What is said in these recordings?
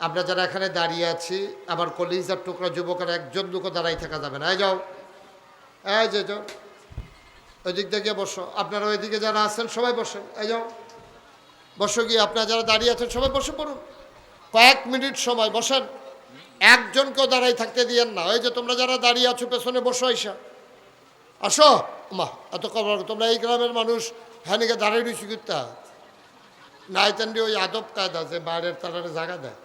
আমরা যারা এখানে দাঁড়িয়ে আছি, আমার কলিজার টুকরা যুবকের একজন লোকও দাঁড়াই থাকা যাবে না। এই যাও। এই যে যাও। ওই দিক থেকে বসো। আপনারা ওইদিকে যারা আছেন, সবাই বসেন। এই যাও। বসো গিয়ে। আপনারা যারা দাঁড়িয়ে আছেন, সবাই বসে পড়ুন। কয়েক মিনিট সময়, বসেন। একজনকেও দাঁড়াই থাকতে দিয়েন না। ওই যে, তোমরা যারা দাঁড়িয়ে আছো, পেছনে বসো, আইসা। আসো। মা এত খবর তোমরা এই গ্রামের মানুষ। হ্যানিকে দাঁড়িয়ে রয়েছি কিতা নাইতেন্ডি ওই আদব কায়দা যে বাইরের তারা জায়গা দেয়।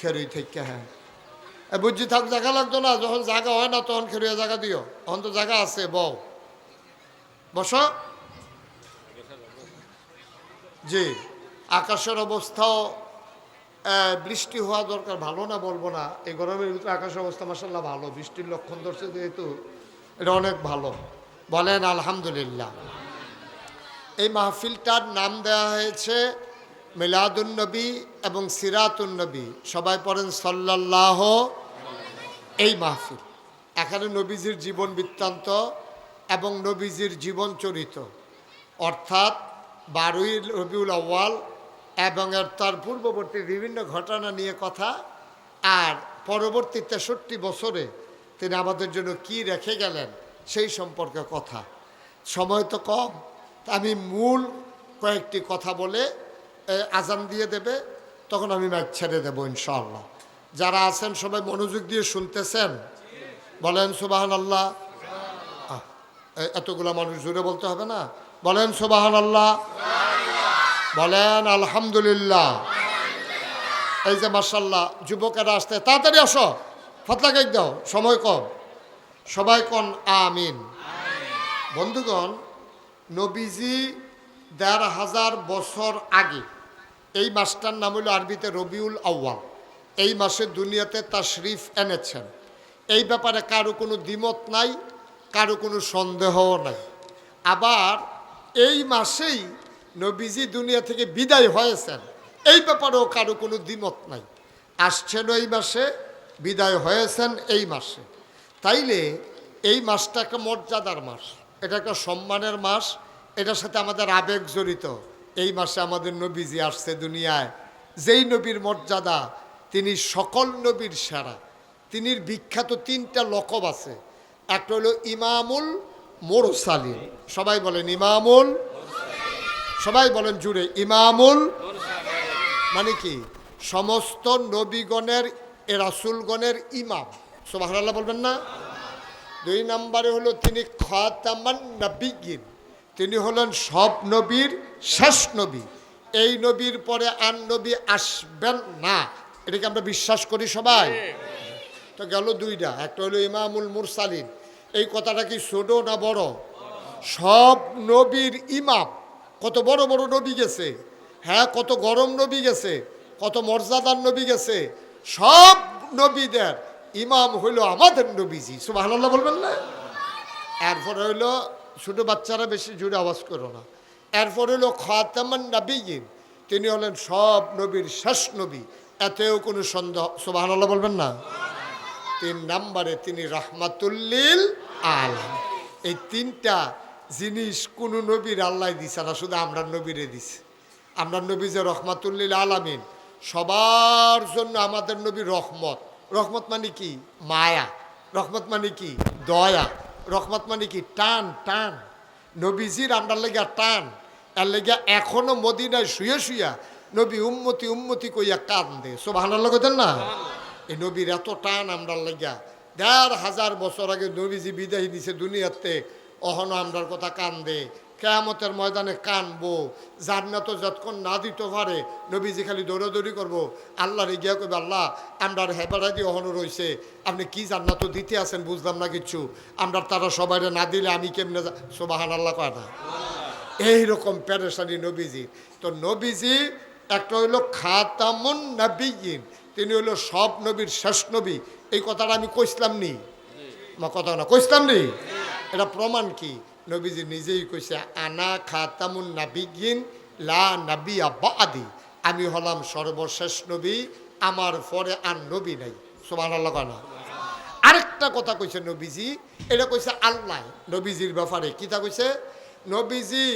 খেরুই থেকে হ্যাঁ। বুঝছি, থাক জায়গা লাগতো না, যখন জায়গা হয় না, তখন খেরুয়া জায়গা দিও। তখন তো জায়গা আছে বউ বসো। জি, আকাশের অবস্থাও বৃষ্টি হওয়া দরকার, ভালো না বলব না। এই গরমের ভিতরে আকাশের অবস্থা মাসাল্লাহ ভালো, বৃষ্টির লক্ষণ ধরছে যেহেতু, এটা অনেক ভালো। বলেন, আলহামদুলিল্লাহ। এই মাহফিলটার নাম দেওয়া হয়েছে মিলাদুন্নবী এবং সিরাতুন্নবী সবাই পড়েন সাল্লাল্লাহ এই মাহফিল। এখানে নবীজির জীবন বৃত্তান্ত এবং নবীজির জীবন চরিত। অর্থাৎ বারোই রবিউল আউ্য়াল এবং তার পূর্ববর্তী বিভিন্ন ঘটনা নিয়ে কথা আর পরবর্তী তেষট্টি বছরে তিনি আমাদের জন্য কি রেখে গেলেন সেই সম্পর্কে কথা। সময় তো কম আমি মূল কয়েকটি কথা বলে আজান দিয়ে দেবে, তখন আমি ম্যাচ ছেড়ে দেবো ইনশাআল্লাহ। যারা আছেন, সবাই মনোযোগ দিয়ে শুনতেছেন? বলেন সুবাহান আল্লাহ এতগুলা মানুষ জুড়ে বলতে হবে না? বলেন সুবাহান আল্লাহ বলেন আলহামদুলিল্লাহ। এই যে মার্শাল্লাহ যুবকেরা আসতে, তাড়াতাড়ি আসো। ফাতলা কেক দাও, সময় কম। সবাই কন, আমিন। বন্ধুগণ, নবীজি দেড় হাজার বছর আগে, এই মাসটার নাম হলো আরবিতে রবিউল আউ্য়াল। এই মাসে দুনিয়াতে তাশরিফ এনেছেন। এই ব্যাপারে কারও কোনো দ্বিমত নাই, কারও কোনো সন্দেহও নাই। আবার এই মাসেই নবীজি দুনিয়া থেকে বিদায় হয়েছেন। এই ব্যাপারেও কারও কোনো দ্বিমত নাই। আসছেন এই মাসে, বিদায় হয়েছেন এই মাসে। তাইলে এই মাসটা একটা মর্যাদার মাস, এটা একটা সম্মানের মাস এটার সাথে আমাদের আবেগ জড়িত। এই মাসে আমাদের নবীজি আসছে দুনিয়ায়। যেই নবীর মর্যাদা, তিনি সকল নবীর সেরা। তিনি বিখ্যাত তিনটা লকব আছে। একটা হলো ইমামুল মোরসালিন। সবাই বলেন ইমামুল সবাই বলেন জুড়ে ইমামুল মানে কি? সমস্ত নবীগণের, এ রাসুলগণের ইমাম। সোবাহাল্লাহ বলবেন না? দুই নম্বরে হলো তিনি খাতামান নবীগিন তিনি হলেন সব নবীর শেষ নবী। এই নবীর পরে আর নবী আসবেন না। এটাকে আমরা বিশ্বাস করি সবাই। তো গেল দুইটা। একটা হলো ইমামুল মুরসালিন। এই কথাটা কি ছোট না বড়? সব নবীর ইমাম। কত বড় বড় নবী গেছে। হ্যাঁ কত গরম নবী গেছে। কত মর্যাদার নবী গেছে। সব নবীদের ইমাম হইল আমাদের নবীজি। সুবাহ বলবেন না? এরপর হইল ছোট বাচ্চারা বেশি জুড়ে আওয়াজ করো না। এরপর হলো খাতামান নবীন তিনি হলেন সব নবীর শেষ নবী। এতেও কোনো সন্দেহ সুবাহ বলবেন না? তিন নাম্বারে তিনি রহমাতুল্লিল আলম এই তিনটা জিনিস কোনো নবীর আল্লাহ দিছে না, শুধু আমরা নবীরে দিছে। আমরা নবী যে রহমাতুল্লিল আলামিন, সবার জন্য আমাদের নবী রহমত। রহমত মানে কি? মায়া। রহমত মানে কি? দয়া। রহমত মানে কি? টান টান। নবীজির আমরা লেগা টান এর লেগা এখনও মদিনায় শুয়ে শুয়া নবী উম্মতি উম্মতি কইয়া কান দে সব হানার লগতেন না? এই নবীর এত টান আমরা লেগা। দেড় হাজার বছর আগে নবীজি বিদায় দিছে দুনিয়াতে, অহন আমরার কথা কান্দে কেয়ামতের ময়দানে কানবো, জান্নাত যতক্ষণ না দিতে পারে, নবীজি খালি দৌড়াদৌড়ি করব। আল্লাহ রে গিয়া কইবে আল্লাহ, আমরার হেপারাই দিয়ে অহনো রয়েছে। আপনি কি জান্নাত দিতে আছেন বুঝলাম না কিচ্ছু আমরা তারা সবাই না দিলে আমি কেমনে সোবাহান আল্লাহ কয় না? এইরকম প্যারেশানি নবীজি তো নবীজি একটা হইল খাতামুন নবীন তিনি হইল সব নবীর শেষ নবী। এই কথাটা আমি কইসলাম নি? মা, কথা না, কইসলাম নি? এটা প্রমাণ কি? নবীজি নিজেই কইছে আনা খাতামুন নাবিগিন লা নাবি আদি আমি হলাম সর্বশেষ নবী আমার পরে আর নবী নাই। সোমান আল্লাহ না? আরেকটা কথা কইছে নবীজি এটা কইছে আল্লাহ। নবীজির ব্যাপারে কিতা কইছে? নবীজি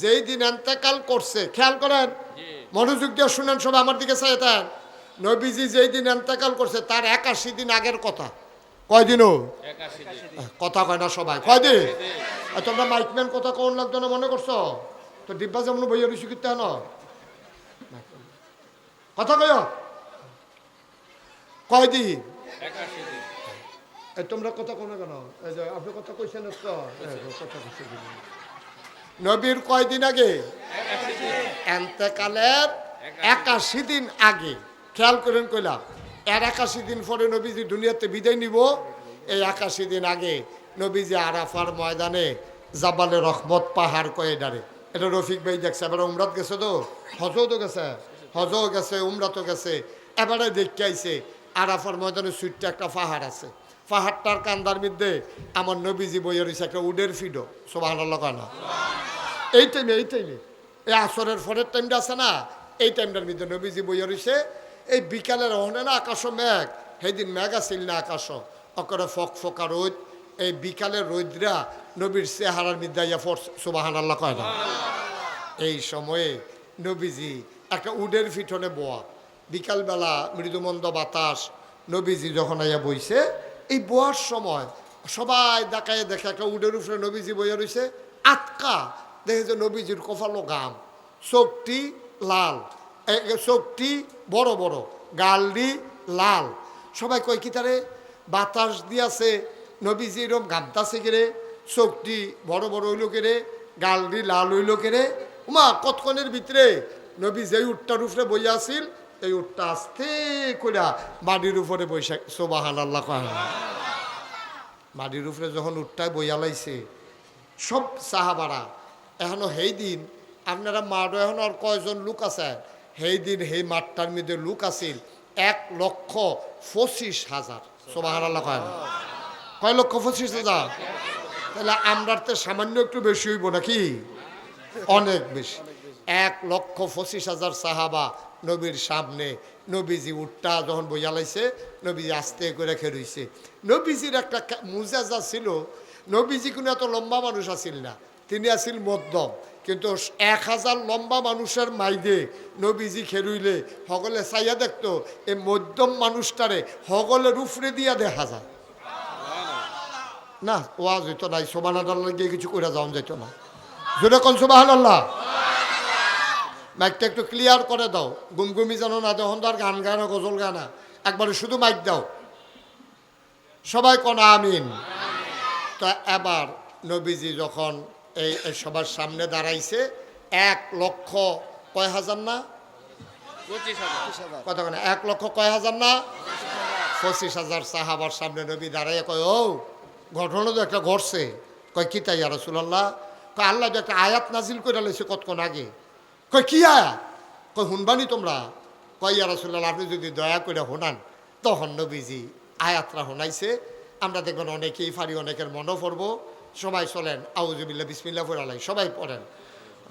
যেই দিন এন্তেকাল করছে খেয়াল করেন? মনোযোগ দিয়ে শুনেন সব আমার দিকে চাইতেন। নবীজি যেই দিন এন্তেকাল করছে তার একাশি দিন আগের কথা। কয়দিনও? কথা কয় না সবাই। কয়দিন? তোমরা মাইকম্যান কথা কোন লাগতো না মনে করছ? তো ডিব্বা যেমন বইয়া করতে হন কথা কয়? কয়দিন? তোমরা কথা কোনো কেন? এই যে আপনি কথা কইছেন কথা নবীর কয়দিন আগে? এন্তেকালের একাশি দিন আগে। খেয়াল করেন কইলাম এর একাশি দিন পরে নবীজি দুনিয়াতে বিদায় নিব। এই একাশি দিন আগে নবীজি আরাফার ময়দানে জাবালে রহমত পাহাড় কয়ে ডারে। এটা রফিক ভাই দেখছে, এবার উমরাত গেছে তো? হজও তো গেছে, হজও গেছে, উমরাতও গেছে। এবারে দেখতে আইছে, আরাফার ময়দানে সুইটটা একটা পাহাড় আছে। পাহাড়টার কান্দার মধ্যে আমার নবীজি বইয়ের রয়েছে একটা উডের ফিডো। সোবাহ না? এই টাইমে এই টাইমে এই আসরের ফরের টাইমটা আছে না? এই টাইমটার মধ্যে নবীজি বইয়া রয়েছে এই বিকালের ওখানে না আকাশ মেঘ, সেইদিন মেঘ আছিল না আকাশ অকরে ফক ফকা রোদ, এই বিকালের রোদরা নবীর চেহারার মধ্যে ইয়া ফর সুবাহান আল্লাহ কয় না? এই সময়ে নবীজি একটা উডের ফিটনে বোয়া। বিকালবেলা মৃদুমন্দ বাতাস নবীজি যখন আইয়া বইছে, এই বোয়ার সময় সবাই দেখায় দেখে একটা উডের উপরে নবীজি বইয়া রয়েছে আটকা। দেখে যে নবীজির কপালো গাম চোখটি লাল। চোখটি বড় বড়। গালটি লাল। সবাই কয়, কি তারে? বাতাস দিয়াছে নবীজি এরম গামতাছে কেরে চোখটি বড় বড় হইল কেরে গালটি লাল হইল কেরে উমা, কতক্ষণের ভিতরে নবী যেই উটটার উপরে বইয়া আছিল এই উঠটা আস্তে কইরা মাটির উপরে বৈশা সোবাহান আল্লাহ মাটির উপরে যখন উটটায় বইয়া লাইছে, সব সাহাবারা, এখনও সেই দিন, আপনারা মাঠও এখন আর কয়জন লোক আছে? সেই দিন সেই মাঠটার মধ্যে লোক আছিল, এক লক্ষ পঁচিশ হাজার। আল্লাহ কয় কয় লক্ষ পঁচিশ হাজার? তাহলে আমরার তো সামান্য একটু বেশি হইব নাকি? অনেক বেশি। এক লক্ষ পঁচিশ হাজার সাহাবা নবীর সামনে নবীজি উঠটা যখন বইয়া লাইছে, নবীজি আস্তে করে খেরইছে নবীজির একটা মুজাজা ছিল, নবীজি কোনো এত লম্বা মানুষ আছিল না। তিনি আছিল মধ্যম। কিন্তু এক হাজার লম্বা মানুষের মাইদে নবীজি খেরুইলে, হগলে চাইয়া দেখতো এই মধ্যম মানুষটারে হগলের উফরে দিয়া দেখা যায়। না, ওয়াজ হইতো নাই সোবান গিয়ে কিছু করে যাওয়া যাইতো না। জোরে কন আল্লাহ মাইকটা একটু ক্লিয়ার করে দাও। গুমগুমি জানো না তখন তো আর গান গানা গজল গানা একবারে শুধু মাইক দাও। সবাই কোন আমিন। তা এবার নবীজি যখন এই সবার সামনে দাঁড়াইছে। এক লক্ষ কয় হাজার না? কতক্ষণ এক লক্ষ কয় হাজার না? পঁচিশ হাজার সাহাবার সামনে নবী দাঁড়াইয়া কয় ও ঘটনা তো একটা ঘটছে। কয় কি তাই আর রসুল্লাহ কয় আল্লাহ যে একটা আয়াত নাজিল করে লেছে কতক্ষণ আগে। কয় কি আয়াত? কয় শুনবানি তোমরা? কয় ইয়া রসুল্লাহ আপনি যদি দয়া করে শোনান তখন নবীজি আয়াতরা শোনাইছে আমরা দেখবেন অনেকেই পারি অনেকের মনও পড়ব। সবাই চলেন আউজুবিল্লা বিসমিল্লা ফোরালাই সবাই পড়েন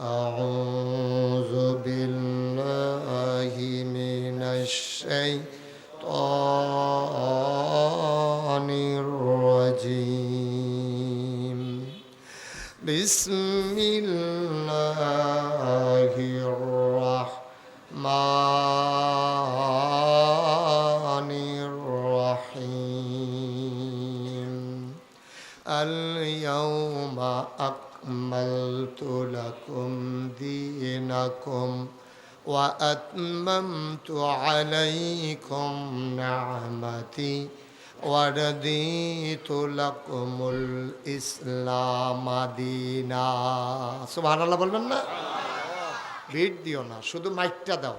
أعوذ بالله من الشيطان الرجيم بسم الله الرحمن أكملت لكم دينكم وأتممت عليكم نعمتي ورديت لكم الإسلام دينا سبحان الله বলবেন না ভিড় দিও না শুধু মাইকটা দাও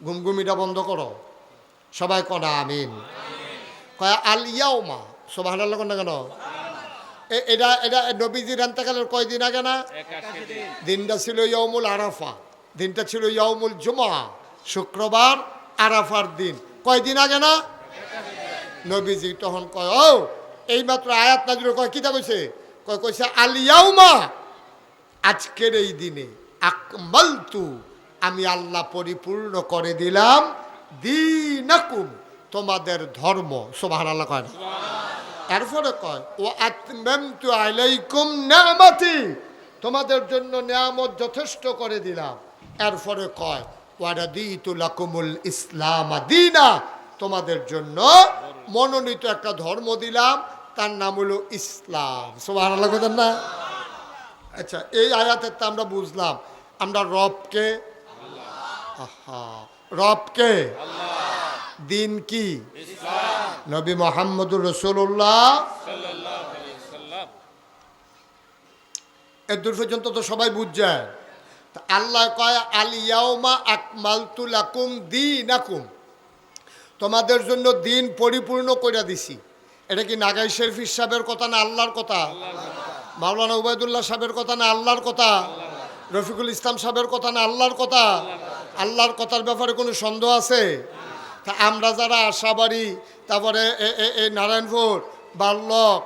গুমগুমিটা বন্ধ করো সবাই কনা আমিন কয় আল ইয়াউমা সোবাহান আল্লাহ কোন কেন এ- এটা এটা নবীজির আন্তাকালের কয়দিন আগে না? দিনটা ছিল ইয়মুল আরাফা। দিনটা ছিল ইয়মুল জুমা শুক্রবার আরাফার দিন। কয়দিন আগে না? নবীজি তখন কয় ও এইমাত্র আয়াত নাজির কয় কিতা কইছে? কয় কইছে আলিয়াউমা আজকের এই দিনে আকমালতু আমি আল্লাহ পরিপূর্ণ করে দিলাম দিনাকুম তোমাদের ধর্ম। সোবাহান আল্লাহ কয় না? এরপরে কয়, ও আতমামতু আলাইকুম নিয়ামতি তোমাদের জন্য নিয়ামত যথেষ্ট করে দিলাম। এরপরে কয় ওয়ারাদিতুলাকুমুল ইসলাম দিনা তোমাদের জন্য মনোনীত একটা ধর্ম দিলাম, তার নাম হলো ইসলাম। সবাই কথা না? আচ্ছা এই আয়াতের তো আমরা বুঝলাম, আমরা রবকে, আহা, রবকে, দিন কি? নবী মোহাম্মদুর রসুল্লাহ এদূর পর্যন্ত তো সবাই বুঝছে তা আল্লাহ কয় আলিয়াউমা আকমালতুল আকুম দিন আকুম তোমাদের জন্য দিন পরিপূর্ণ করে দিছি। এটা কি নাগাই শরফির সাহেবের কথা না আল্লাহর কথা? মাওলানা উবায়দুল্লাহ সাহেবের কথা না আল্লাহর কথা? রফিকুল ইসলাম সাহেবের কথা না আল্লাহর কথা? আল্লাহর কথার ব্যাপারে কোনো সন্দেহ আছে? তা আমরা যারা আশাবাড়ি তারপরে এই নারায়ণপুর বাল্লক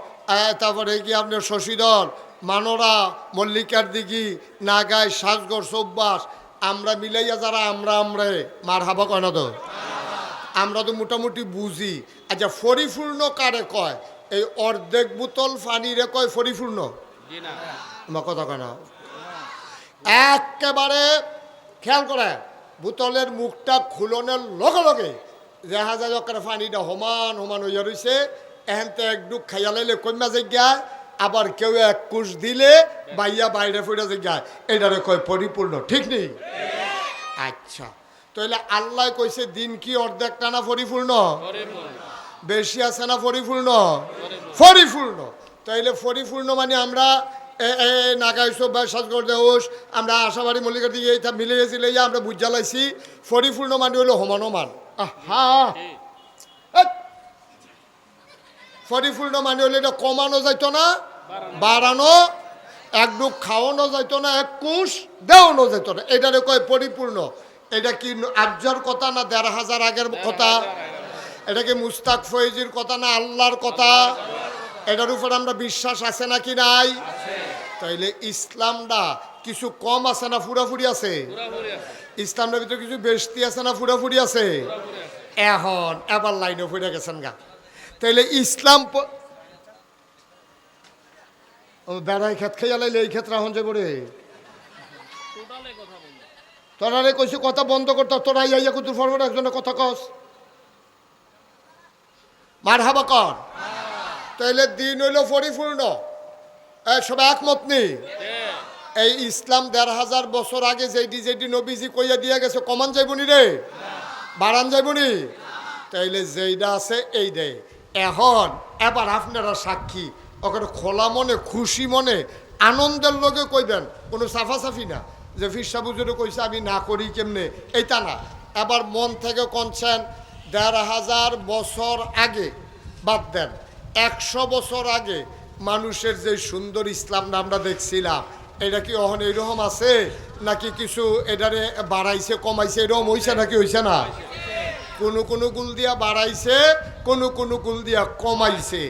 তারপরে কি আপনার শশীদল মানরা মল্লিকার দিঘি নাগাই সাজগড় চৌবাস আমরা মিলাইয়া যারা আমরা আমরে মার হাবা কয় না তো? আমরা তো মোটামুটি বুঝি। আচ্ছা পরিপূর্ণ কারে কয়? এই অর্ধেক বোতল পানিরে কয় পরিপূর্ণ আমার কথা কয় না। একেবারে খেয়াল করে বোতলের মুখটা খুলনের লগে লগে দেখা যায় ওখানে পানিটা সমান সমান হইয়া রয়েছে এহেনতে এক ডুব খাইয়া লাইলে জায়গায় আবার কেউ এক কুশ দিলে বাইয়া বাইরে ফুটে জায়গায় এটারে কয় পরিপূর্ণ, ঠিক নেই? আচ্ছা তাহলে আল্লাহ কইছে দিন কি অর্ধেক টানা পরিপূর্ণ? বেশি আছে না পরিপূর্ণ? পরিপূর্ণ। তাইলে পরিপূর্ণ মানে আমরা এ এ নাগাই সব সাজগর দেউস, আমরা আশাবাড়ি মল্লিকার দিকে মিলে গেছিল আমরা বুঝ জ্বালাইছি পরিপূর্ণ মানে হলো সমান। আহা। পরিপূর্ণ মানে হলো এটা কমানো যাইতো না বাড়ানো এক ডুক খাওয়ানো যাইতো না, এক কুশ দেওয়ানো যেত না। এটারে কয় পরিপূর্ণ এটা কি আর্যর কথা না দেড় হাজার আগের কথা? এটা কি মুস্তাক ফয়েজির কথা না আল্লাহর কথা? এটার উপর আমরা বিশ্বাস আছে নাকি নাই? তাইলে ইসলামটা কিছু কম আছে না ফুরাফুরি আছে? ইসলামের ভিতরে কিছু বেশতি আছে না ফুরাফুরি আছে? এখন এবার লাইনে ফুরে গেছেন গা। তাইলে ইসলাম বেড়াই খেত খাইয়া লাইলে এই ক্ষেত্রে এখন যাব রে। তোরা রে কইছি, কথা বন্ধ করতে তোরা ইয়া কুতুর ফরওয়ার্ড একজনের কথা কস। মার হাবা কর। তাইলে দিন হইল পরিপূর্ণ। সবাই একমত নেই এই ইসলাম দেড় হাজার বছর আগে যেটি যেটি নবীজি কইয়া দিয়া গেছে, কমান যাইবনি রে? বাড়ান যাইবনি তাইলে যেইটা আছে এই দে এখন, এবার আপনারা সাক্ষী। ওখানে খোলা মনে, খুশি মনে, আনন্দের লোকে কইবেন, কোনো সাফাসাফি না। যে ফিরসা বুজুরে কইছে, আমি না করি কেমনে? এইটা না। এবার মন থেকে কনছেন, দেড় হাজার বছর আগে, বাদ দেন, একশো বছর আগে মানুষের যে সুন্দর ইসলামটা আমরা দেখছিলাম এটা কি অহন এইরকম আছে? নাকি কিছু এটারে বাড়াইছে, কমাইছে, এরকম হইছে নাকি হইছে না? কোনো কোনো গুল দিয়া বাড়াইছে, কোনো কোনো গুল দিয়া কমাইছে।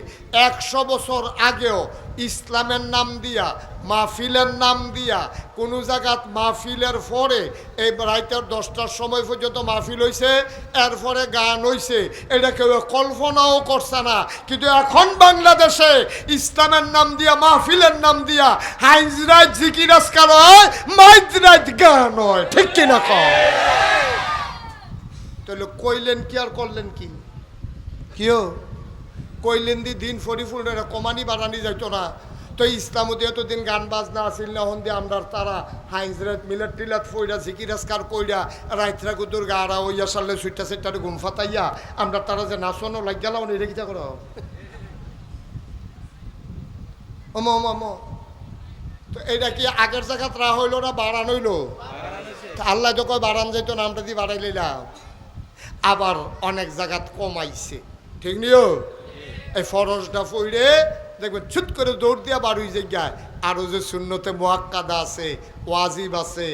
একশো বছর আগেও ইসলামের নাম দিয়া, মাহফিলের নাম দিয়া, কোনো জায়গাত মাহফিলের পরে এই রাইতের দশটার সময় পর্যন্ত মাহফিল হয়েছে এরপরে গান হয়েছে এটা কেউ কল্পনাও করছে না। কিন্তু এখন বাংলাদেশে ইসলামের নাম দিয়া, মাহফিলের নাম দিয়া হাইজরাত জিকিরাজকার হয় মাইজরাত গান হয়। ঠিক কিনা কয় তাহলে কইলেন কি আর করলেন কি? কিও? কইলেন দি, দিন পরিপূর্ণ কমানি বাড়ানি যাইতো না। তো ইসলাম দিয়ে তো দিন গান বাজনা আসিল না, হন দিয়ে আমরা তারা হাইজরাত মিলাত টিলাত ফইরা জিকিরাজকার কইরা রাইতরা গুদুর গাড়া ওইয়া সারলে সুইটা সেটারে গুম ফাতাইয়া আমরা তারা যে নাচনও লাগ গেলাম এটা কিটা করো? ওমো ওমো ওমো। তো এটা কি আগের জায়গাত রা হইল না বাড়ান হইল? আল্লাহ যখন বাড়ান যাইতো না, আমরা দিয়ে বাড়াই লইলাম। আবার অনেক জায়গাত কমাইছে। ঠিক নিও? এই ফরসটা ফইরে দেখবেন ছুট করে দৌড় দিয়া বাড়ুই জায়গায়। আরও যে শূন্যতে মোয়াক্কাদা আছে, ওয়াজিব আছে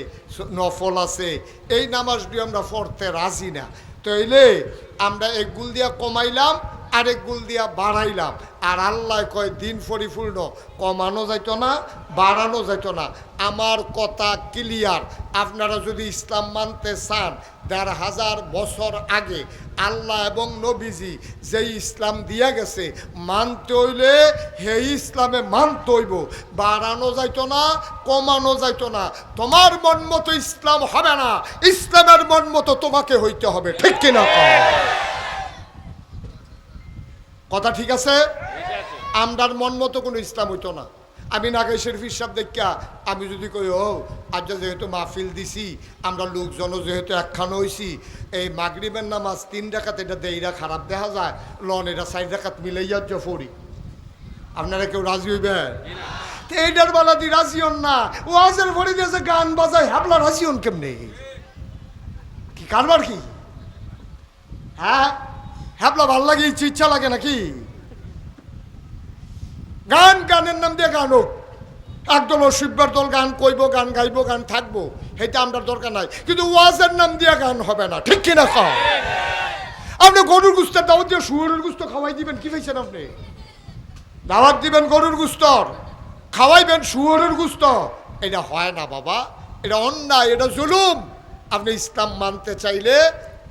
নফল আছে, এই নামাজটি আমরা পড়তে রাজি না। তো এলে আমরা গুল দিয়া কমাইলাম আরেক গুল দিয়া বাড়াইলাম। আর আল্লাহ কয়, দিন পরিপূর্ণ, কমানো যাইতো না, বাড়ানো যাইত না। আমার কথা ক্লিয়ার আপনারা যদি ইসলাম মানতে চান, দেড় হাজার বছর আগে আল্লাহ এবং নবীজি যেই ইসলাম দিয়া গেছে, মানতে হইলে হে ইসলামে মানতে হইব। বাড়ানো যাইত না, কমানো যাইত না। তোমার মন মতো ইসলাম হবে না। ইসলামের মন মতো তোমাকে হইতে হবে। ঠিক কিনা? কথা ঠিক আছে? আমরার মন মতো কোনো ইসলাম হইতো না। আমি নাগে শরীফ সাহেব দেখা আমি যদি কই, ও আজ যেহেতু মাহফিল দিছি, আমরা লোকজনও যেহেতু একখানো হইছি, এই মাগরিবের নামাজ তিন ডাকাত এটা দেইরা খারাপ দেখা যায়, লন এটা চার ডাকাত মিলাইয়া যে ফরি আপনারা কেউ রাজি হইবেন? তো এইটার বেলা দি রাজি হন না। ওয়াজের ভরে দিয়েছে গান বাজায়, হাবলা রাজি হন কেমনে? কি কারবার কি? হ্যাঁ? হ্যাবলা ভালো লাগে, ইচ্ছে ইচ্ছা লাগে নাকি? গান গানের নাম দিয়ে গান হোক। একদল অসিব্বার দল গান কইব, গান গাইব, গান থাকব সেটা আমরা দরকার নাই। কিন্তু ওয়াজের নাম দিয়ে গান হবে না, ঠিক কিনা কও? আপনি গরুর গুস্তের দাওয়াত দিয়ে শুয়োরের গুস্ত খাওয়াই দিবেন, কি পেয়েছেন আপনি? দাওয়াত দিবেন গরুর গুস্তর, খাওয়াইবেন শুয়োরের গুস্ত। এটা হয় না বাবা, এটা অন্যায়, এটা জুলুম। আপনি ইসলাম মানতে চাইলে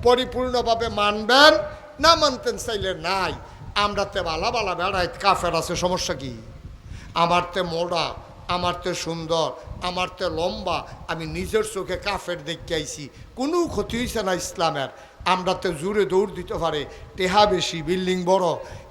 পরিপূর্ণভাবে মানবেন না মানতেন চাইলে নাই। আমরা তে বালা বালা বেড়াই কাফের আছে, সমস্যা কি? আমার তে মোড়া, আমার তো সুন্দর, আমার তো লম্বা, আমি নিজের চোখে কাফের দেখতে আইছি। কোনো ক্ষতি হয়েছে না ইসলামের। আমরা তো জুড়ে দৌড় দিতে পারে টেহা বেশি বিল্ডিং বড়,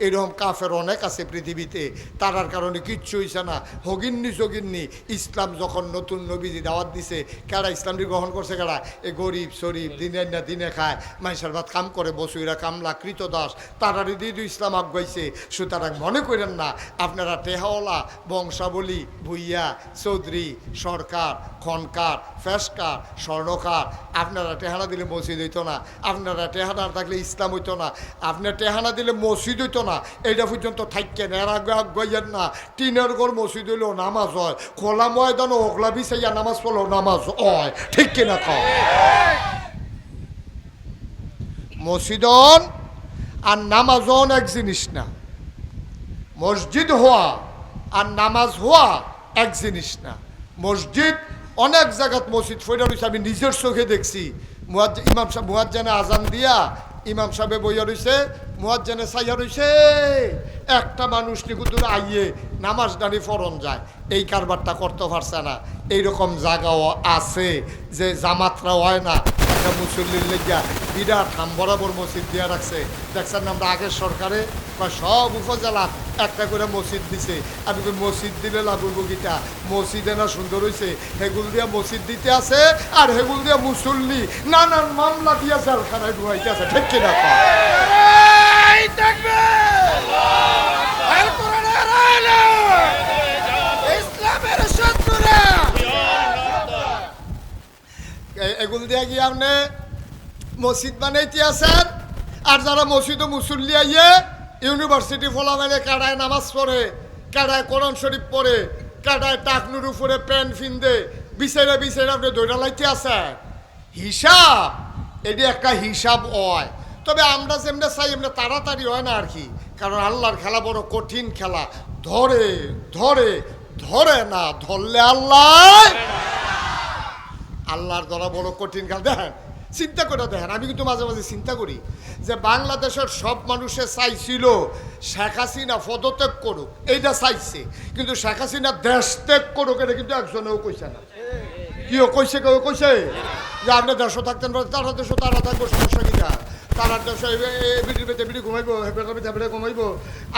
এরকম কাফের অনেক আছে পৃথিবীতে। তারার কারণে কিচ্ছু হইছে না। হগিন্নি সগিন্নি, ইসলাম যখন নতুন নবীজি দাওয়াত দিছে কারা ইসলামটি গ্রহণ করছে কারা এ গরিব, শরীফ দিনের না দিনে খায়, মানুষের ভাত কাম করে, বসুইরা কামলা, কৃতদাস। তারারই দিয়ে ইসলাম আগাইছে। সুতরাং মনে করেন না, আপনারা টেহাওয়ালা বংশাবলী, ভুইয়া, চৌধুরী, সরকার, খনকার ফেসকার স্বর্ণকার, আপনারা টেহানা দিলে মসজিদ হইতো না। আপনারা টেহানা থাকলে ইসলাম হইতো না। আপনার টেহানা দিলে মসজিদ হইতো না এইটা পর্যন্ত থাকেন এর না। টিনের ঘর মসজিদ হইলেও নামাজ হয়, খোলা ময়দানও ওগলা বিছাইয়া নামাজ পড়লেও নামাজ হয়, ঠিক কিনা কও? মসজিদন আর নামাজন এক জিনিস না। মসজিদ হওয়া আর নামাজ হওয়া এক জিনিস না। মসজিদ অনেক জায়গাত মসজিদ রয়েছে, আমি নিজের চোখে দেখছি। মুয়াজ্জ ইমাম সাহেব মুয়াজ্জানে আজান দিয়া ইমাম সাহেবে বইয়া রয়েছে মুয়াজ্জানে সাইয়া রয়েছে একটা মানুষ নিকুতুর আইয়ে নামাজ দাঁড়ি ফরন যায়, এই কারবারটা করতে পারছে না। এইরকম জায়গাও আছে যে জামাতরা হয় না একটা মুসল্লির লেগিয়া বিরাট হাম বরাবর মসজিদ দিয়া রাখছে। দেখছেন আমরা আগের সরকারে বা সব উপজেলা একটা করে মসজিদ দিছে। আমি মসজিদ দিলে লাগুর বগিটা মসজিদে না সুন্দর হয়েছে হেগুল দিয়া মসজিদ দিতে আছে আর হেগুল দিয়া মুসল্লি নানান মামলা দিয়া জেলখানায় ঢুয়াইতে আছে। ঠিক কিনা কও? এই থাকবে আল কোরআনের আলো ইসলামের শত্রুরা এ- এগুল দিয়া গিয়ে আপনি মসজিদ বানাইতে আছেন আর যারা মসজিদ মুসল্লি আইয়ে ইউনিভার্সিটি ফলামেলে কাটায় নামাজ পড়ে কাটায় কোরআন শরীফ পড়ে কাটায় টাকনুর উপরে প্যান ফিন্দে বিচারে বিচারে আপনি দৈরা লাইতে আছেন। হিসাব, এটি একটা হিসাব হয়। তবে আমরা যেমনি চাই, এমনি তাড়াতাড়ি হয় না আর কি। কারণ আল্লাহর খেলা বড় কঠিন খেলা। ধরে ধরে ধরে না, ধরলে আল্লাহ আল্লাহর দ্বারা বড় কঠিন কাল দেখেন, চিন্তা করে দেখেন, আমি কিন্তু মাঝে মাঝে চিন্তা করি যে বাংলাদেশের সব মানুষে চাইছিল শেখ হাসিনা পদত্যাগ করুক, এইটা চাইছে। কিন্তু শেখ হাসিনা দেশ ত্যাগ করুক, এটা কিন্তু একজনেও কইছে না। কেউ কইছে কেউ কইছে? যে আপনি দেশও থাকতেন তারা দেশও তারা থাকব, সমস্যা কিনা তারা দেশে বিড়ি পেতে বিড়ি ঘুমাইবো হেপেটা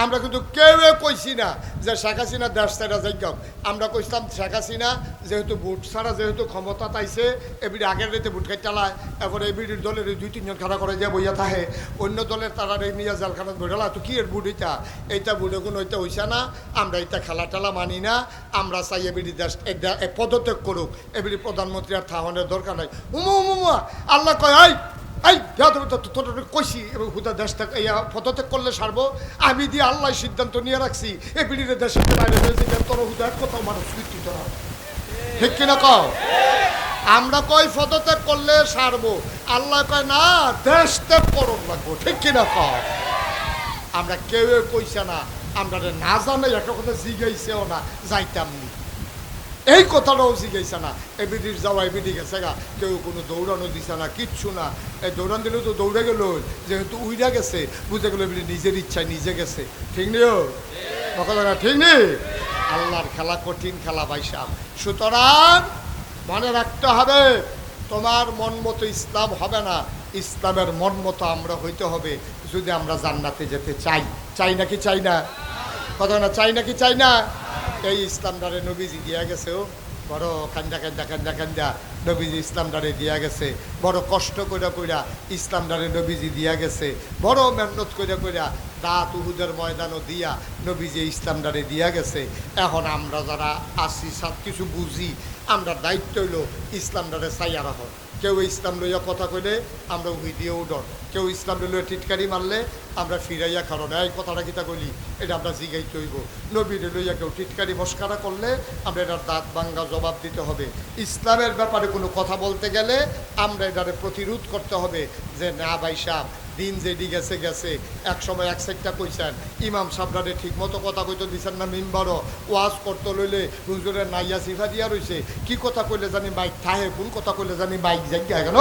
আমরা কিন্তু কেউ কইছি না যে শেখ হাসিনা দেশ ছাড়া যাইগাম আমরা কইছিলাম শেখ হাসিনা যেহেতু ভোট ছাড়া যেহেতু ক্ষমতা তাইছে এবিডি আগের রেতে ভোট খাই চালায় এরপরে এবিডির দলের দুই, তিনজন খাড়া করে যে বইয়া থাকে। অন্য দলের তারা নিয়ে জেলখানাত বইলা তো কি এর ভোট এটা এইটা ভোটে কোনো ওইটা হইছে না। আমরা এটা খেলা টেলা মানি না। আমরা চাই এবিডি দেশ পদত্যাগ করুক। এবিডি প্রধানমন্ত্রী আর থাহনের দরকার নাই। উমু উমু আল্লাহ কয়, এই এই তোর কইছি এবং হুদা দেশ থাক এই পদত্যাগ করলে সারবো। আমি দিয়ে আল্লাহ সিদ্ধান্ত নিয়ে রাখছি এই বিড়ির দেশের বাইরে হয়েছে তোর হুদা কোথাও মানুষ মৃত্যু তোরা ঠিক কিনা কও? আমরা কই পদত্যাগ করলে সারবো? আল্লাহ কয়, না, দেশ ত্যাগ করুন লাগবো ঠিক কিনা কও? আমরা কেউ কইছে না, আমরা না জানে একটা কথা জিগাইছেও না, যাইতাম নি। এই কথাটাও জিগাইছে না। এবিডির যাওয়া এবিডি গেছে গা। কেউ কোনো দৌড়ানো দিছে না, কিচ্ছু না। এই দৌড়ান দিলেও তো দৌড়ে গেল, যেহেতু উইরা গেছে, বুঝে গেল এবিডি নিজের ইচ্ছায় নিজে গেছে। ঠিক নিও কথা ঠিক নেই আল্লাহর খেলা কঠিন খেলা বাইসাব সুতরাং মনে রাখতে হবে, তোমার মন মতো ইসলাম হবে না। ইসলামের মন মতো আমরা হইতে হবে, যদি আমরা জান্নাতে যেতে চাই। চাই নাকি চাই না? কথা না, চাই নাকি চাই না? এই ইসলামটারে নবীজি দিয়া গেছে ও। বড় কান্দা কান্দা কান্দা কান্দা নবীজি ইসলামটারে দিয়া গেছে। বড় কষ্ট কইরা কইরা ইসলামটারে নবীজি দিয়া গেছে। বড় মেহনত কইরা কইরা দাঁত উহুদের ময়দানও দিয়া নবীজি ইসলামটারে দিয়া গেছে। এখন আমরা যারা আসি সব কিছু বুঝি, আমরা দায়িত্ব হইল ইসলামটারে চাইয়া রাখো। কেউ ইসলাম লইয়া কথা কইলে আমরা উহি দিয়ে উডর কেউ ইসলাম লইয়া টিটকারি মারলে আমরা ফিরাইয়া কারণ এই কথাটা কিতা কইলি? এটা আমরা জিগাই চইব নবীরে লইয়া কেউ টিটকারি মস্কারা করলে আমরা এটার দাঁত ভাঙ্গা জবাব দিতে হবে। ইসলামের ব্যাপারে কোনো কথা বলতে গেলে আমরা এটারে প্রতিরোধ করতে হবে যে, না ভাই সাহ দিন যেডি গেছে গেছে। এক সময় এক সাইডটা কইছেন ইমাম সাবরারে ঠিক মতো কথা কইতে দিছেন না মিম্বারও। ওয়াজ করতে লইলে হুজুরের নাইয়া সিফা দিয়া রইছে। কি কথা কইলে জানি বাইক থাহে কোন কথা কইলে জানি বাইক জায়গা গেল?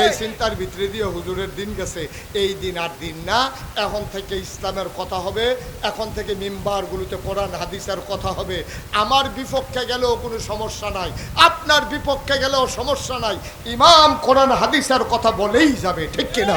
এই চিন্তার ভিতরে দিয়ে হুজুরের দিন গেছে। এই দিন আর দিন না এখন থেকে ইসলামের কথা হবে। এখন থেকে মিম্বারগুলোতে কোরআন হাদিসের কথা হবে। আমার বিপক্ষে গেলেও কোনো সমস্যা নাই। আপনার বিপক্ষে গেলেও সমস্যা নাই। ইমাম কোরআন হাদিসের কথা বলেই যাবে ঠিক কিনা?